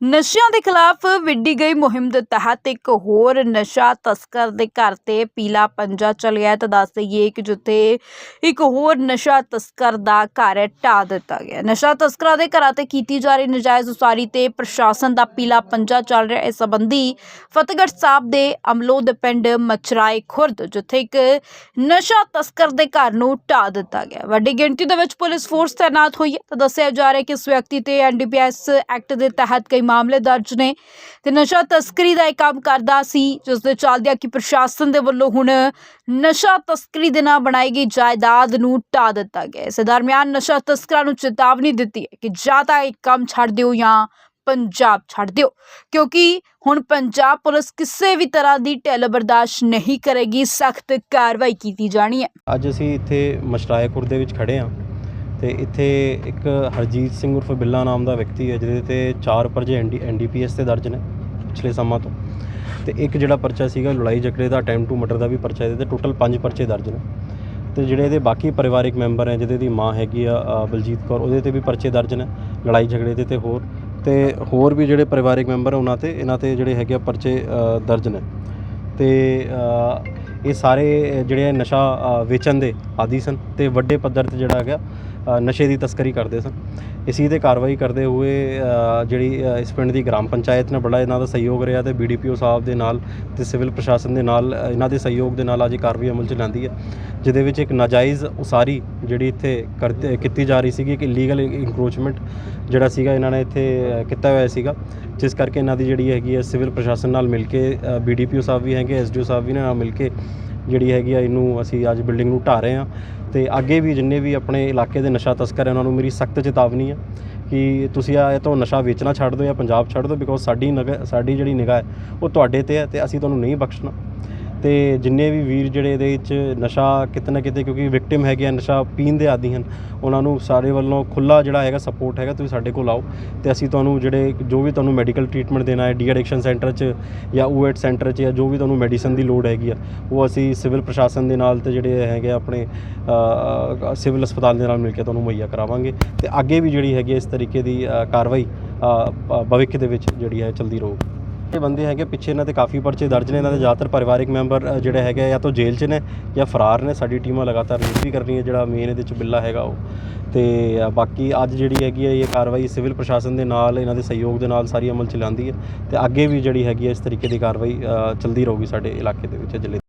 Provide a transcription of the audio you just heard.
ਨਸ਼ਿਆਂ ਦੇ ਖਿਲਾਫ ਵਿੱਢੀ ਗਈ ਮੁਹਿੰਮ ਦੇ ਤਹਿਤ ਇੱਕ ਹੋਰ ਨਸ਼ਾ ਤਸਕਰ ਦੇ ਘਰ ਤੇ ਪੀਲਾ ਪੰਜਾ ਚੱਲਿਆ ਤਾਂ ਦੱਸ ਦਈਏ ਕਿ ਜਿੱਥੇ ਇੱਕ ਹੋਰ ਨਸ਼ਾ ਤਸਕਰ ਦਾ ਘਰ ਢਾਹ ਦਿੱਤਾ ਗਿਆ ਨਸ਼ਾ ਤਸਕਰਾਂ ਦੇ ਘਰਾਂ ਤੇ ਕੀਤੀ ਜਾ ਰਹੀ ਨਜਾਇਜ਼ ਉਸਾਰੀ ਤੇ ਪ੍ਰਸ਼ਾਸਨ ਦਾ ਪੀਲਾ ਪੰਜਾ ਚੱਲ ਰਿਹਾ ਇਸ ਸੰਬੰਧੀ ਫਤਿਹਗੜ੍ਹ ਸਾਹਿਬ ਦੇ ਅਮਲੋ ਦੇ ਪਿੰਡ ਮਚਰਾਏ ਖੁਰਦ, ਜਿੱਥੇ ਇੱਕ ਨਸ਼ਾ ਤਸਕਰ ਦੇ ਘਰ ਨੂੰ ਢਾਹ ਦਿੱਤਾ ਗਿਆ ਵੱਡੀ ਗਿਣਤੀ ਦੇ ਵਿੱਚ ਪੁਲਿਸ ਫੋਰਸ ਤਾਇਨਾਤ ਹੋਈ ਹੈ। ਤਾਂ ਦੱਸਿਆ ਜਾ ਰਿਹਾ ਕਿ ਇਸ ਵਿਅਕਤੀ ਤੇ ਐਨਡੀਪੀਐਸ ਐਕਟ ਦੇ ਤਹਿਤ ਕਈ ਮਾਮਲੇ ਦਰਜ ਨੇ ਤੇ ਨਸ਼ਾ ਤਸਕਰੀ ਦਾ ਇਹ ਕੰਮ ਕਰਦਾ ਸੀ ਜਿਸ ਦੇ ਚੱਲਦਿਆਂ ਕਿ ਪ੍ਰਸ਼ਾਸਨ ਦੇ ਵੱਲੋਂ ਹੁਣ ਨਸ਼ਾ ਤਸਕਰੀ ਦੇ ਨਾਲ ਬਣਾਈ ਗਈ ਜਾਇਦਾਦ ਨੂੰ ਢਾਹ ਦਿੱਤਾ ਗਿਆ। ਇਸ ਦਰਮਿਆਨ ਨਸ਼ਾ ਤਸਕਰਾਂ ਨੂੰ ਚੇਤਾਵਨੀ ਦਿੱਤੀ ਹੈ ਕਿ ਜਾਂ ਤਾਂ ਇਹ ਕੰਮ ਛੱਡ ਦਿਓ ਜਾਂ ਪੰਜਾਬ ਛੱਡ ਦਿਓ, ਕਿਉਂਕਿ ਹੁਣ ਪੰਜਾਬ ਪੁਲਿਸ ਕਿਸੇ ਵੀ ਤਰ੍ਹਾਂ ਦੀ ਢਿੱਲ ਬਰਦਾਸ਼ਤ ਨਹੀਂ ਕਰੇਗੀ, ਸਖਤ ਕਾਰਵਾਈ ਕੀਤੀ ਜਾਣੀ ਹੈ। ਅੱਜ ਅਸੀਂ ਇੱਥੇ ਮਸ਼ਰਾਏ ਦੇ ਵਿੱਚ ਖੜੇ ਹਾਂ। ਤੇ ਇੱਥੇ ਇੱਕ ਹਰਜੀਤ ਸਿੰਘ ਉਰਫ ਬਿੱਲਾ ਨਾਮ ਦਾ ਵਿਅਕਤੀ ਹੈ, ਜਿਹਦੇ ਤੇ ਚਾਰ ਪਰਚੇ ਐਨਡੀਪੀਐਸ ਤੇ ਦਰਜ ਨੇ ਪਿਛਲੇ ਸਮਾਂ ਤੋਂ। ਤੇ ਇੱਕ ਜਿਹੜਾ ਪਰਚਾ ਸੀਗਾ ਲੜਾਈ ਝਗੜੇ ਦਾ, ਅਟੈਂਪਟ ਟੂ ਮਰਡਰ ਦਾ ਵੀ ਪਰਚਾ ਇਹਦੇ ਤੇ ਟੋਟਲ ਪੰਜ ਪਰਚੇ ਦਰਜ ਨੇ। ਤੇ ਜਿਹੜੇ ਇਹਦੇ ਬਾਕੀ ਪਰਿਵਾਰਿਕ ਮੈਂਬਰ ਹੈ, ਜਿਹਦੇ ਦੀ ਮਾਂ ਹੈਗੀ ਆ ਬਲਜੀਤ ਕੌਰ, ਉਹਦੇ ਤੇ ਵੀ ਪਰਚੇ ਦਰਜ ਨੇ, ਲੜਾਈ ਝਗੜੇ ਦੇ ਤੇ ਹੋਰ। ਤੇ ਹੋਰ ਵੀ ਜਿਹੜੇ ਪਰਿਵਾਰਿਕ ਮੈਂਬਰ ਉਹਨਾਂ ਤੇ, ਇਹਨਾਂ ਤੇ ਜਿਹੜੇ ਹੈਗੇ ਆ ਪਰਚੇ ਦਰਜ ਨੇ। ਤੇ ਇਹ ਸਾਰੇ ਜਿਹੜੇ ਨਸ਼ਾ ਵੇਚਣ ਦੇ ਆਦੀ ਸਨ, ਤੇ ਵੱਡੇ ਪੱਧਰ ਤੇ ਜਿਹੜਾ ਹੈਗਾ ਨਸ਼ੇ ਦੀ ਤਸਕਰੀ ਕਰਦੇ ਸਨ। ਇਸੀ ਦੇ ਕਾਰਵਾਈ ਕਰਦੇ ਹੋਏ ਜਿਹੜੀ ਇਸ ਪਿੰਡ ਦੀ ਗ੍ਰਾਮ ਪੰਚਾਇਤ ਨੇ ਬੜਾ ਇਹਨਾਂ ਦਾ ਸਹਿਯੋਗ ਰਿਹਾ ਤੇ ਬੀਡੀਪੀਓ ਸਾਹਿਬ ਦੇ ਨਾਲ ਤੇ ਸਿਵਲ ਪ੍ਰਸ਼ਾਸਨ ਦੇ ਨਾਲ ਇਹਨਾਂ ਦੇ ਸਹਿਯੋਗ ਦੇ ਨਾਲ ਅੱਜ ਇਹ ਕਾਰਵਾਈ ਅਮਲ ਚ ਲਿਆਂਦੀ ਹੈ। ਜਿਹਦੇ ਵਿੱਚ ਇੱਕ ਨਾਜਾਇਜ਼ ਉਸਾਰੀ ਜਿਹੜੀ ਇੱਥੇ ਕਰਤੇ- ਕੀਤੀ ਜਾ ਰਹੀ ਸੀਗੀ ਕਿ ਇਲੀਗਲ ਇਨਕਰੋਚਮੈਂਟ ਜਿਹੜਾ ਸੀਗਾ, ਇਹਨਾਂ ਨੇ ਇੱਥੇ ਕੀਤਾ ਹੋਇਆ ਸੀਗਾ। ਜਿਸ ਕਰਕੇ ਇਹਨਾਂ ਦੀ ਜਿਹੜੀ ਹੈਗੀ ਹੈ, ਸਿਵਲ ਪ੍ਰਸ਼ਾਸਨ ਨਾਲ ਮਿਲ ਕੇ ਬੀਡੀਪੀਓ ਸਾਹਿਬ ਵੀ ਹੈਗੇ ਐਸਡੀਓ ਸਾਹਿਬ ਵੀ ਨੇ ਨਾਲ ਮਿਲ ਕੇ ਜਿਹੜੀ ਹੈਗੀ ਆ, ਇਹਨੂੰ ਅਸੀਂ ਅੱਜ ਬਿਲਡਿੰਗ ਨੂੰ ਢਾਹ ਰਹੇ ਹਾਂ। ਤੇ ਅੱਗੇ ਵੀ ਜਿੰਨੇ ਵੀ ਆਪਣੇ ਇਲਾਕੇ ਦੇ ਨਸ਼ਾ ਤਸਕਰ ਹੈ ਉਹਨਾਂ ਨੂੰ ਮੇਰੀ ਸਖਤ ਚੇਤਾਵਨੀ ਆ ਕਿ ਤੁਸੀਂ ਆ ਇਹ ਤੋਂ ਨਸ਼ਾ ਵੇਚਣਾ ਛੱਡ ਦਿਓ ਜਾਂ ਪੰਜਾਬ ਛੱਡ ਦਿਓ ਬਿਕੋਜ਼ ਸਾਡੀ ਨਗ ਸਾਡੀ ਜਿਹੜੀ ਨਿਗਾਹ ਹੈ, ਉਹ ਤੁਹਾਡੇ ਤੇ ਹੈ ਤੇ ਅਸੀਂ ਤੁਹਾਨੂੰ ਨਹੀਂ ਬਖਸ਼ਣਾ। ਤੇ ਜਿੰਨੇ ਵੀ ਵੀਰ ਜਿਹੜੇ ਇਹਦੇ ਵਿੱਚ ਨਸ਼ਾ ਕਿਤੇ ਨਾ ਕਿਤੇ ਕਿਉਂਕਿ ਵਿਕਟਿਮ ਹੈਗੇ ਆ, ਨਸ਼ਾ ਪੀਣ ਦੇ ਆਦੀ ਹਨ, ਉਹਨਾਂ ਨੂੰ ਸਾਰੇ ਵੱਲੋਂ ਖੁੱਲਾ ਜਿਹੜਾ ਹੈਗਾ ਸਪੋਰਟ ਹੈਗਾ, ਤੁਸੀਂ ਸਾਡੇ ਕੋਲ ਆਓ ਤੇ ਅਸੀਂ ਤੁਹਾਨੂੰ ਜਿਹੜੇ ਜੋ ਵੀ ਤੁਹਾਨੂੰ ਮੈਡੀਕਲ ਟ੍ਰੀਟਮੈਂਟ ਦੇਣਾ ਹੈ ਡੀ ਐਡਿਕਸ਼ਨ ਸੈਂਟਰ 'ਚ ਜਾਂ ਊਐਟ ਸੈਂਟਰ 'ਚ ਜਾਂ ਜੋ ਵੀ ਤੁਹਾਨੂੰ ਮੈਡੀਸਨ ਦੀ ਲੋੜ ਹੈਗੀ ਆ, ਉਹ ਅਸੀਂ ਸਿਵਲ ਪ੍ਰਸ਼ਾਸਨ ਦੇ ਨਾਲ ਤੇ ਜਿਹੜੇ ਹੈਗੇ ਆ ਆਪਣੇ ਸਿਵਲ ਹਸਪਤਾਲ ਦੇ ਨਾਲ ਮਿਲ ਕੇ ਤੁਹਾਨੂੰ ਮੁਹੱਈਆ ਕਰਾਵਾਂਗੇ ਤੇ ਅੱਗੇ ਵੀ ਜਿਹੜੀ ਹੈਗੀ ਹੈ ਇਸ ਤਰੀਕੇ ਦੀ ਕਾਰਵਾਈ ਭਵਿੱਖ ਦੇ ਵਿੱਚ ਜਿਹੜੀ ਹੈ, ਚਲਦੀ ਰਹੂਗੀ ਇਹ ਬੰਦੇ ਹੈਗੇ ਪਿੱਛੇ ਇਹਨਾਂ ਤੇ ਕਾਫੀ ਪਰਚੇ ਦਰਜ ਨੇ ਇਹਨਾਂ ਦੇ ਜ਼ਿਆਦਾਤਰ ਪਰਿਵਾਰਿਕ ਮੈਂਬਰ ਜਿਹੜੇ ਹੈਗੇ ਆ ਜਾਂ ਤਾਂ ਜੇਲ੍ਹ 'ਚ ਨੇ ਜਾਂ ਫਰਾਰ ਨੇ ਸਾਡੀ ਟੀਮਾਂ ਲਗਾਤਾਰ ਰੇਡ ਵੀ ਕਰ ਰਹੀਆਂ ਜਿਹੜਾ ਮੇਨ ਇਹਦੇ 'ਚ ਬਿੱਲਾ ਹੈਗਾ ਉਹ। ਤੇ ਬਾਕੀ ਅੱਜ ਜਿਹੜੀ ਹੈਗੀ ਹੈ ਇਹ ਕਾਰਵਾਈ ਸਿਵਲ ਪ੍ਰਸ਼ਾਸਨ ਦੇ ਨਾਲ ਇਹਨਾਂ ਦੇ ਸਹਿਯੋਗ ਦੇ ਨਾਲ ਸਾਰੀ ਅਮਲ ਚ ਲਿਆਂਦੀ ਹੈ ਤੇ ਅੱਗੇ ਵੀ ਜਿਹੜੀ ਹੈਗੀ ਹੈ ਇਸ ਤਰੀਕੇ ਦੀ ਕਾਰਵਾਈ ਅ, ਚਲਦੀ ਰਹੂਗੀ ਸਾਡੇ ਇਲਾਕੇ ਦੇ ਵਿੱਚ ਜ਼ਿਲ੍ਹੇ